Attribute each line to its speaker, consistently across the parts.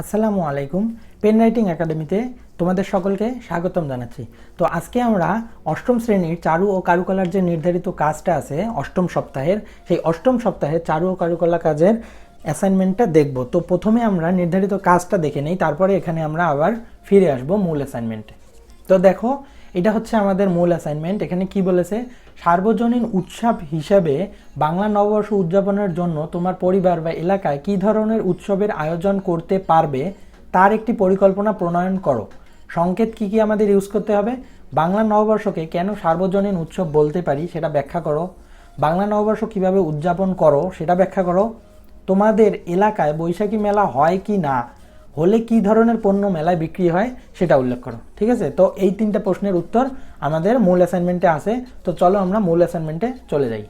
Speaker 1: আসসালামু আলাইকুম pen writing একাডেমিতে তোমাদের সকলকে স্বাগতম জানাচ্ছি। তো আজকে আমরা অষ্টম শ্রেণির চারু ও কারুকলার যে নির্ধারিত কাজটা আছে অষ্টম সপ্তাহের, সেই অষ্টম সপ্তাহে চারু ও কারুকলা কাজের অ্যাসাইনমেন্টটা দেখব। তো প্রথমে আমরা নির্ধারিত কাজটা দেখে নেই, তারপরে এখানে আমরা আবার ফিরে আসব মূল অ্যাসাইনমেন্টে তো দেখো এটা হচ্ছে আমাদের মূল অ্যাসাইনমেন্ট এখানে কি বলেছে? সার্বজনীন উৎসব হিসাবে বাংলা নববর্ষ উদযাপনের জন্য তোমার পরিবার বা এলাকায় কী ধরনের উৎসবের আয়োজন করতে পারবে তার একটি পরিকল্পনা প্রণয়ন করো। সংকেত কি কি আমাদের ইউজ করতে হবে? বাংলা নববর্ষকে কেন সার্বজনীন উৎসব বলতে পারি সেটা ব্যাখ্যা করো। বাংলা নববর্ষ কীভাবে উদযাপন করো সেটা ব্যাখ্যা করো। তোমাদের এলাকায় বৈশাখী মেলা হয় কি না? হলে কি ধরনের পণ্য মেলায় বিক্রি হয় সেটা উল্লেখ করো, ঠিক আছে? তো এই তিনটা প্রশ্নের উত্তর আমাদের মূল অ্যাসাইনমেন্টে আসে তো চলো আমরা মূল অ্যাসাইনমেন্টে চলে যাই।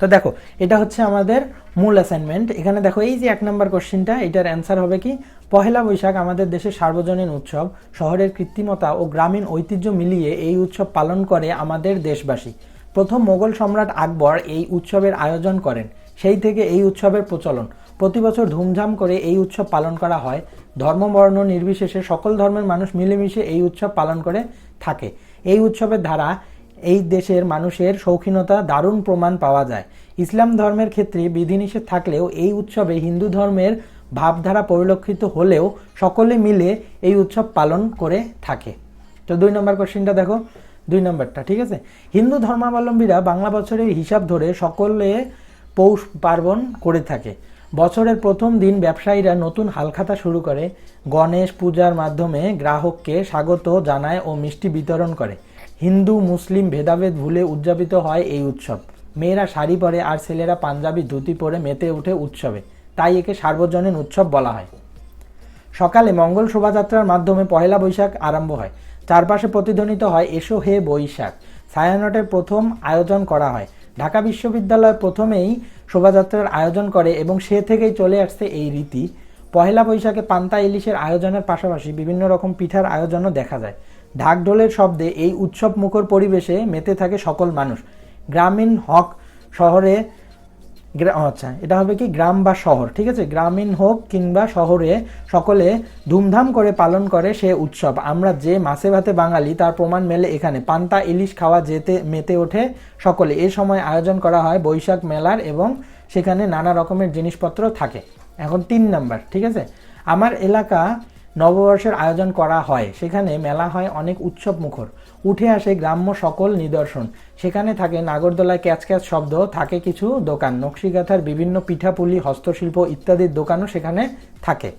Speaker 1: তো দেখো, এটা হচ্ছে আমাদের মূল অ্যাসাইনমেন্ট এখানে দেখো, এই যে এক নম্বর কোশ্চেনটা এটার অ্যান্সার হবে কি? পহেলা বৈশাখ আমাদের দেশের সার্বজনীন উৎসব, শহরের কৃত্রিমতা ও গ্রামীণ ঐতিহ্য মিলিয়ে এই উৎসব পালন করে আমাদের দেশবাসী। প্রথম মোগল সম্রাট আকবর এই উৎসবের আয়োজন করেন। সেই থেকে এই উৎসবের প্রচলন। প্রতি বছর ধুমধাম করে এই উৎসব পালন করা হয়। ধর্ম বর্ণ নির্বিশেষে সকল ধর্মের মানুষ মিলেমিশে এই উৎসব পালন করে থাকে। এই উৎসবের ধারা, এই দেশের মানুষের শৌখিনতা দারুণ প্রমাণ পাওয়া যায়। ইসলাম ধর্মের ক্ষেত্রে বিধিনিষেধ থাকলেও এই উৎসবে হিন্দু ধর্মের ভাবধারা পরিলক্ষিত হলেও সকলে মিলে এই উৎসব পালন করে থাকে। তো দুই নম্বর কোশ্চেনটা দেখো। দুই নম্বরটা, ঠিক আছে? হিন্দু ধর্মাবলম্বীরা বাংলা বছরের হিসাব ধরে সকলে পৌষ পার্বণ করে থাকে। বছরের প্রথম দিন ব্যবসায়ীরা নতুন হালখাতা শুরু করে, গণেশ পূজার মাধ্যমে গ্রাহককে স্বাগত জানায় ও মিষ্টি বিতরণ করে। হিন্দু, মুসলিম ভেদাভেদ ভুলে উদযাপিত হয় এই উৎসব। মেয়েরা শাড়ি পরে আর ছেলেরা পাঞ্জাবি ধুতি পরে মেতে ওঠে উৎসবে। তাই একে সার্বজনীন উৎসব বলা হয়। সকালে মঙ্গল শোভাযাত্রার মাধ্যমে পহেলা বৈশাখ আরম্ভ হয়। চারপাশে প্রতিধ্বনিত হয় এসো হে বৈশাখ। ছায়ানটের প্রথম আয়োজন করা হয়। ঢাকা বিশ্ববিদ্যালয় প্রথমেই শোভাযাত্রার আয়োজন করে এবং সে থেকেই চলে আসছে এই রীতি। পহেলা বৈশাখে পান্তা ইলিশের আয়োজনের পাশাপাশি বিভিন্ন রকম পিঠার আয়োজনও দেখা যায়। ঢাকঢোলের শব্দে এই উৎসব মুখর পরিবেশে মেতে থাকে সকল মানুষ। গ্রামীণ হক শহরে আচ্ছা এটা হবে কি গ্রাম বা শহর, ঠিক আছে? গ্রামীণ হোক কিংবা শহরে সকলে ধুমধাম করে পালন করে সে উৎসব। আমরা যে মাছে ভাতে বাঙালি, তার প্রমাণ মেলে এখানে। পান্তা, ইলিশ খাওয়া যেতে, মেতে ওঠে সকলে। এ সময় আয়োজন করা হয় বৈশাখ মেলার এবং সেখানে নানা রকমের জিনিসপত্র থাকে। এখন তিন নাম্বার, ঠিক আছে? আমার এলাকা নববর্ষের আয়োজন করা হয়। সেখানে মেলা হয় অনেক উৎসব মুখর। উঠে আসে গ্রাম্য সকল নিদর্শন। সেখানে থাকে নাগরদোলায় ক্যাচ ক্যাচ শব্দ, থাকে কিছু দোকান। নকশিকাথার বিভিন্ন পিঠাপুলি, হস্তশিল্প ইত্যাদির দোকানও সেখানে থাকে।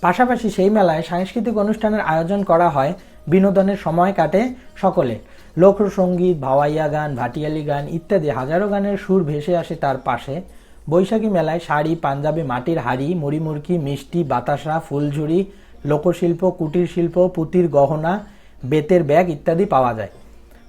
Speaker 1: পাশাপাশি সেই মেলায় সাংস্কৃতিক অনুষ্ঠানের আয়োজন করা হয়। বিনোদনের সময় কাটে সকলে। লোকসঙ্গীত ভাওয়াইয়া গান, ভাটিয়ালি গান ইত্যাদি হাজারো গানের সুর ভেসে আসে তার পাশে। বৈশাখী মেলায় শাড়ি, পাঞ্জাবি, মাটির হাড়ি, মুড়িমুড়কি, মিষ্টি, বাতাসা ফুলঝুরি লোকশিল্প, কুটির শিল্প, পুঁতির গহনা, বেতের ব্যাগ ইত্যাদি পাওয়া যায়।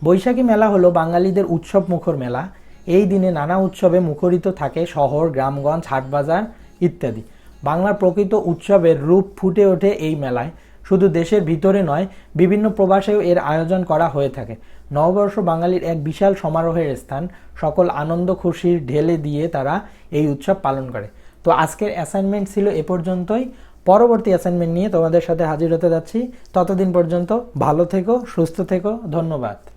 Speaker 1: বৈশাখী মেলা হলো বাঙালিদের উৎসব মুখর মেলা। এই দিনে নানা উৎসবে মুখরিত থাকে শহর, গ্রামগঞ্জ, হাটবাজার ইত্যাদি। বাংলার প্রকৃত উৎসবের রূপ ফুটে ওঠে এই মেলায়। শুধু দেশের ভিতরে নয়, বিভিন্ন প্রবাসেও এর আয়োজন করা হয়ে থাকে। নববর্ষ বাঙালির এক বিশাল সমারোহের স্থান। সকল আনন্দ খুশির ঢেলে দিয়ে তারা এই উৎসব পালন করে। তো আজকের অ্যাসাইনমেন্ট ছিল এ পর্যন্তই। পরবর্তী অ্যাসাইনমেন্ট নিয়ে তোমাদের সাথে হাজির হতে যাচ্ছি। ততদিন পর্যন্ত ভালো থেকো, সুস্থ থেকো। ধন্যবাদ।